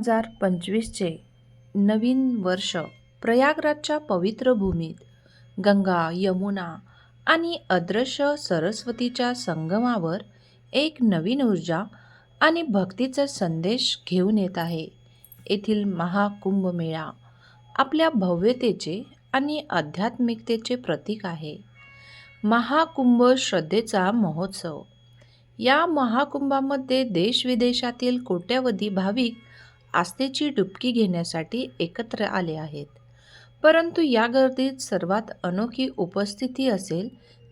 हजार पंचवीसचे नवीन वर्ष प्रयागराजच्या पवित्र भूमीत गंगा यमुना आणि अदृश्य सरस्वतीच्या संगमावर एक नवीन ऊर्जा आणि भक्तीचा संदेश घेऊन येत आहे. येथील महाकुंभमेळा आपल्या भव्यतेचे आणि आध्यात्मिकतेचे प्रतीक आहे. महाकुंभ श्रद्धेचा महोत्सव. या महाकुंभामध्ये देशविदेशातील कोट्यावधी भाविक आस्थेची डुबकी घेण्यासाठी एकत्र आले आहेत. परंतु या गर्दीत सर्वात अनोखी उपस्थिती असेल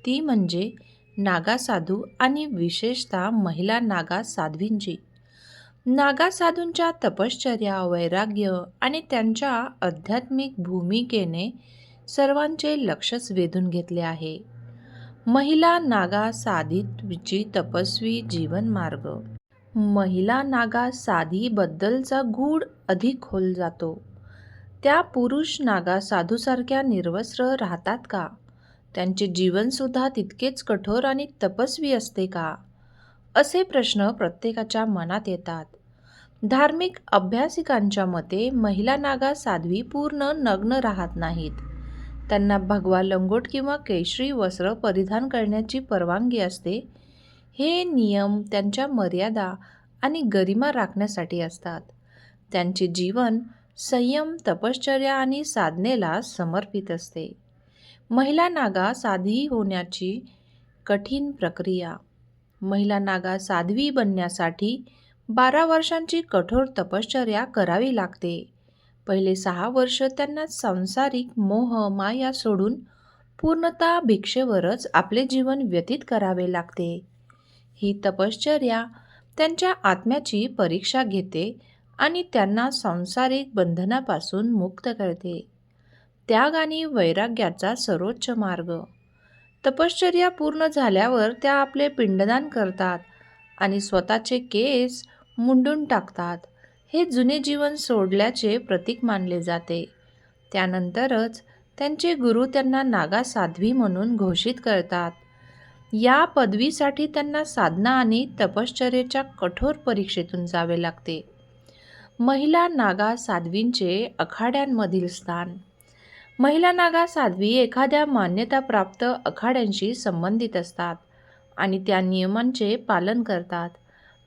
ती म्हणजे नागा साधू आणि विशेषतः महिला नागा साध्वींची. नागा साधूंच्या तपश्चर्या वैराग्य आणि त्यांच्या आध्यात्मिक भूमिकेने सर्वांचे लक्षच वेधून घेतले आहे. महिला नागा साधित्वीची तपस्वी जीवनमार्ग. महिला नागा साधीबद्दलचा गूढ अधिक खोल जातो. त्या पुरुष नागा साधूसारख्या निर्वस्त्र राहतात का? त्यांचे जीवनसुद्धा तितकेच कठोर आणि तपस्वी असते का? असे प्रश्न प्रत्येकाच्या मनात येतात. धार्मिक अभ्यासिकांच्या मते महिला नागा साध्वी पूर्ण नग्न राहत नाहीत. त्यांना भगवा लंगोट किंवा केशरी वस्त्र परिधान करण्याची परवानगी असते हे नियम त्यांच्या मर्यादा आणि गरिमा राखण्यासाठी असतात. त्यांचे जीवन संयम तपश्चर्या आणि साधनेला समर्पित असते. महिला नागा साध्वी होण्याची कठीण प्रक्रिया. महिला नागा साध्वी बनण्यासाठी बारा वर्षांची कठोर तपश्चर्या करावी लागते. पहिले सहा वर्ष त्यांना सांसारिक मोह माया सोडून पूर्णतः भिक्षेवरच आपले जीवन व्यतीत करावे लागते. ही तपश्चर्या त्यांच्या आत्म्याची परीक्षा घेते आणि त्यांना सांसारिक बंधनापासून मुक्त करते. त्याग आणि वैराग्याचा सर्वोच्च मार्ग. तपश्चर्या पूर्ण झाल्यावर त्या आपले पिंडदान करतात आणि स्वतःचे केस मुंडून टाकतात. हे जुने जीवन सोडल्याचे प्रतीक मानले जाते. त्यानंतरच त्यांचे गुरु त्यांना नागा साध्वी म्हणून घोषित करतात. या पदवीसाठी त्यांना साधना आणि तपश्चर्येच्या कठोर परीक्षेतून जावे लागते. महिला नागा साध्वींचे आखाड्यांमधील स्थान. महिला नागा साध्वी एखाद्या मान्यताप्राप्त आखाड्यांशी संबंधित असतात आणि त्या नियमांचे पालन करतात.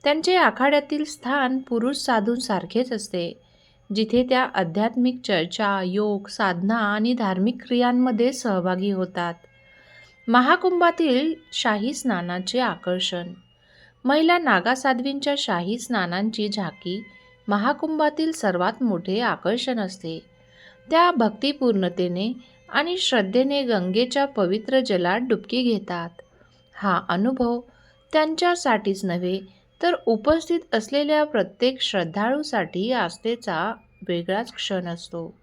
त्यांचे आखाड्यातील स्थान पुरुष साधूंसारखेच असते जिथे त्या आध्यात्मिक चर्चा योग साधना आणि धार्मिक क्रियांमध्ये सहभागी होतात. महाकुंभातील शाही स्नानाचे आकर्षण. महिला नागा साध्वींच्या शाही स्नानांची झाकी महाकुंभातील सर्वात मोठे आकर्षण असते. त्या भक्तिपूर्णतेने आणि श्रद्धेने गंगेच्या पवित्र जलात डुबकी घेतात. हा अनुभव त्यांच्यासाठीच नव्हे तर उपस्थित असलेल्या प्रत्येक श्रद्धाळूसाठी आस्थेचा वेगळाच क्षण असतो.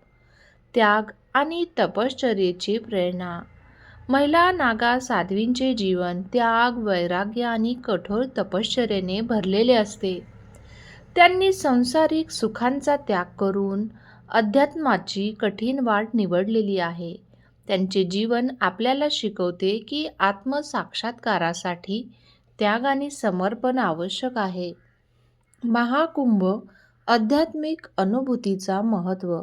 त्याग आणि तपश्चर्येची प्रेरणा. महिला नागा साध्वींचे जीवन त्याग वैराग्य आणि कठोर तपश्चर्याने भरलेले असते. त्यांनी संसारिक सुखांचा त्याग करून अध्यात्माची कठीण वाट निवडलेली आहे. त्यांचे जीवन आपल्याला शिकवते की आत्मसाक्षात्कारासाठी त्याग आणि समर्पण आवश्यक आहे. महाकुंभ आध्यात्मिक अनुभूतीचा महत्त्व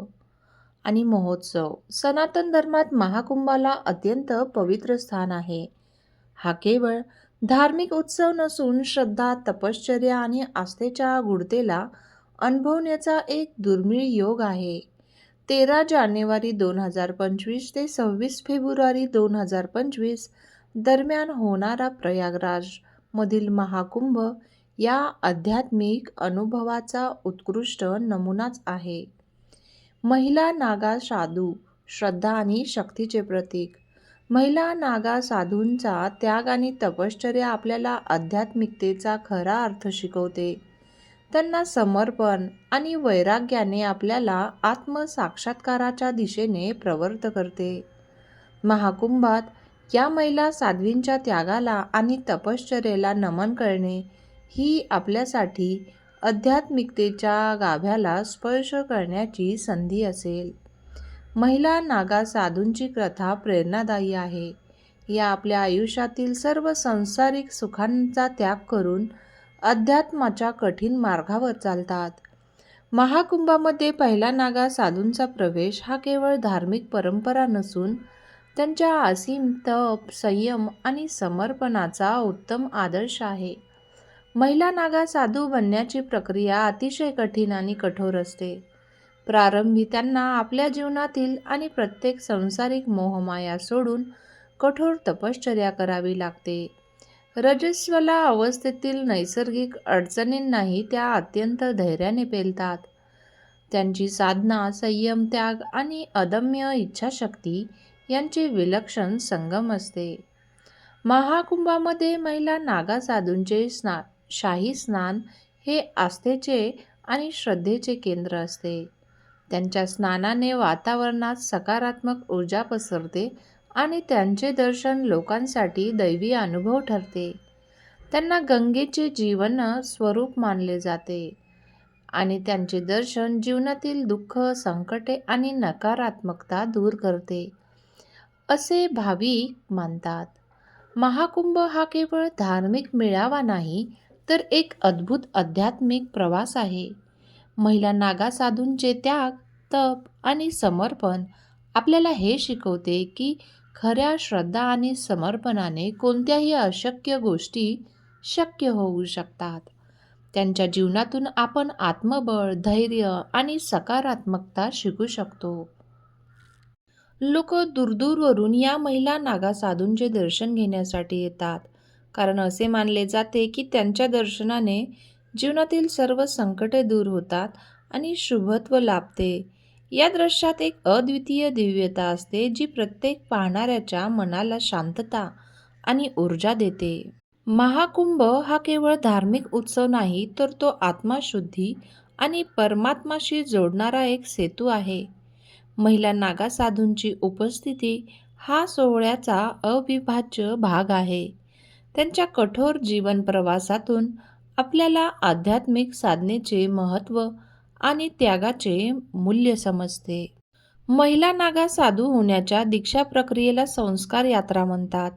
आणि महोत्सव. सनातन धर्मात महाकुंभाला अत्यंत पवित्र स्थान आहे. हा केवळ धार्मिक उत्सव नसून श्रद्धा तपश्चर्या आणि आस्थेच्या गुढतेला अनुभवण्याचा एक दुर्मिळ योग आहे. तेरा जानेवारी दोन हजार पंचवीस ते सव्वीस फेब्रुवारी दोन हजार पंचवीस दरम्यान होणारा प्रयागराजमधील महाकुंभ या आध्यात्मिक अनुभवाचा उत्कृष्ट नमुनाच आहे. महिला नागा साधू श्रद्धा आणि शक्तीचे प्रतीक. महिला नागा साधूंचा त्याग आणि तपश्चर्या आपल्याला आध्यात्मिकतेचा खरा अर्थ शिकवते. त्यांना समर्पण आणि वैराग्याने आपल्याला आत्मसाक्षात्काराच्या दिशेने प्रवृत्त करते. महाकुंभात या महिला साध्वींच्या त्यागाला आणि तपश्चर्येला नमन करणे ही आपल्यासाठी आध्यात्मिकतेच्या गाभ्याला स्पर्श करण्याची संधी असेल. महिला नागा साधूंची कथा प्रेरणादायी आहे. या आपल्या आयुष्यातील सर्व संसारिक सुखांचा त्याग करून अध्यात्माच्या कठीण मार्गावर चालतात. महाकुंभामध्ये पहिला नागा साधूंचा प्रवेश हा केवळ धार्मिक परंपरा नसून त्यांच्या असीम तप संयम आणि समर्पणाचा उत्तम आदर्श आहे. महिला नागा साधू बनण्याची प्रक्रिया अतिशय कठीण आणि कठोर असते. प्रारंभी त्यांना आपल्या जीवनातील आणि प्रत्येक संसारिक मोहमाया सोडून कठोर तपश्चर्या करावी लागते. रजस्वला अवस्थेतील नैसर्गिक अडचणींनाही त्या अत्यंत धैर्याने पेलतात. त्यांची साधना संयम त्याग आणि अदम्य इच्छाशक्ती यांचे विलक्षण संगम असते. महाकुंभामध्ये महिला नागा साधूंचे स्ना शाही स्नान हे आस्थेचे आणि श्रद्धेचे केंद्र असते. त्यांच्या स्नानाने वातावरणात सकारात्मक ऊर्जा पसरते आणि त्यांचे दर्शन लोकांसाठी दैवी अनुभव ठरते. त्यांना गंगेचे जीवन स्वरूप मानले जाते आणि त्यांचे दर्शन जीवनातील दुःख संकटे आणि नकारात्मकता दूर करते असे भाविक मानतात. महाकुंभ हा केवळ धार्मिक मेळावा नाही तर एक अद्भुत आध्यात्मिक प्रवास आहे. महिला नागा साधूंचे त्याग तप आणि समर्पण आपल्याला हे शिकवते की खऱ्या श्रद्धा आणि समर्पणाने कोणत्याही अशक्य गोष्टी शक्य होऊ शकतात. त्यांच्या जीवनातून आपण आत्मबळ धैर्य आणि सकारात्मकता शिकू शकतो. लोक दूरदूरवरून या महिला नागा साधूंचे दर्शन घेण्यासाठी येतात. कारण असे मानले जाते की त्यांच्या दर्शनाने जीवनातील सर्व संकटे दूर होतात आणि शुभत्व लाभते. या दृश्यात एक अद्वितीय दिव्यता असते जी प्रत्येक पाहणाऱ्याच्या मनाला शांतता आणि ऊर्जा देते. महाकुंभ हा केवळ धार्मिक उत्सव नाही तर तो आत्माशुद्धी आणि परमात्माशी जोडणारा एक सेतू आहे. महिला नागा साधूंची उपस्थिती हा सोहळ्याचा अविभाज्य भाग आहे. त्यांच्या कठोर जीवन प्रवासातून आपल्याला आध्यात्मिक साधनेचे महत्त्व आणि त्यागाचे मूल्य समजते. महिला नागा साधू होण्याच्या दीक्षा प्रक्रियेला संस्कार यात्रा म्हणतात.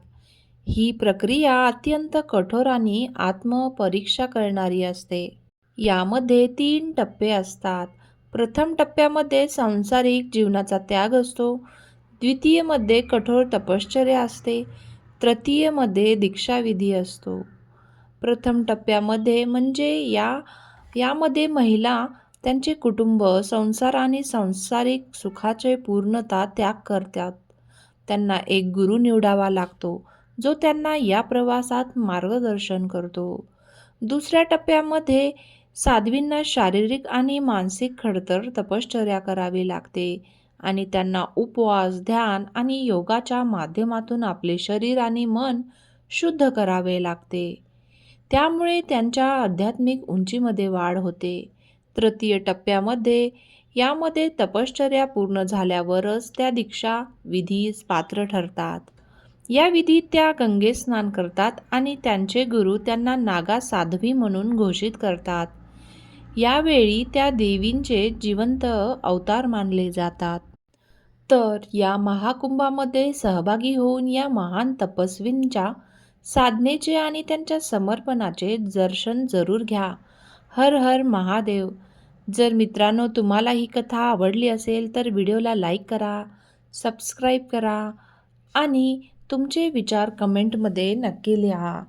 ही प्रक्रिया अत्यंत कठोर आणि आत्मपरीक्षा करणारी असते. यामध्ये तीन टप्पे असतात. प्रथम टप्प्यामध्ये सांसारिक जीवनाचा त्याग असतो. द्वितीयमध्ये कठोर तपश्चर्या असते. तृतीयमध्ये दीक्षाविधी असतो. प्रथम टप्प्यामध्ये म्हणजे या यामध्ये महिला त्यांचे कुटुंब संसार आणि सांसारिक सुखाचे पूर्णता त्याग करतात. त्यांना एक गुरु निवडावा लागतो जो त्यांना या प्रवासात मार्गदर्शन करतो. दुसऱ्या टप्प्यामध्ये साध्वींना शारीरिक आणि मानसिक खडतर तपश्चर्या करावी लागते. आणि त्यांना उपवास ध्यान आणि योगाच्या माध्यमातून आपले शरीर आणि मन शुद्ध करावे लागते. त्यामुळे त्यांच्या आध्यात्मिक उंचीमध्ये वाढ होते. तृतीय टप्प्यामध्ये यामध्ये तपश्चर्या पूर्ण झाल्यावरच त्या दीक्षा विधीस पात्र ठरतात. या विधीत त्या गंगे स्नान करतात आणि त्यांचे गुरु त्यांना नागा साध्वी म्हणून घोषित करतात. यावेळी त्या देवींचे जिवंत अवतार मानले जातात. तर या महाकुंभामध्ये सहभागी होऊन या महान तपस्वींच्या साधनेचे आणि त्यांच्या समर्पणाचे दर्शन जरूर घ्या. हर हर महादेव. जर मित्रांनो तुम्हाला ही कथा आवडली असेल तर व्हिडिओला लाईक करा सबस्क्राईब करा आणि तुमचे विचार कमेंटमध्ये नक्की लिहा.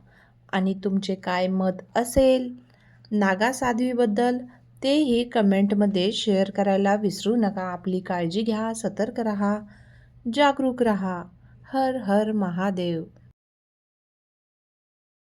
आणि तुमचे काय मत असेल नागा साध्वीबद्दल तेही कमेंटमध्ये शेअर करायला विसरू नका. आपली काळजी घ्या सतर्क रहा जागरूक रहा. हर हर महादेव.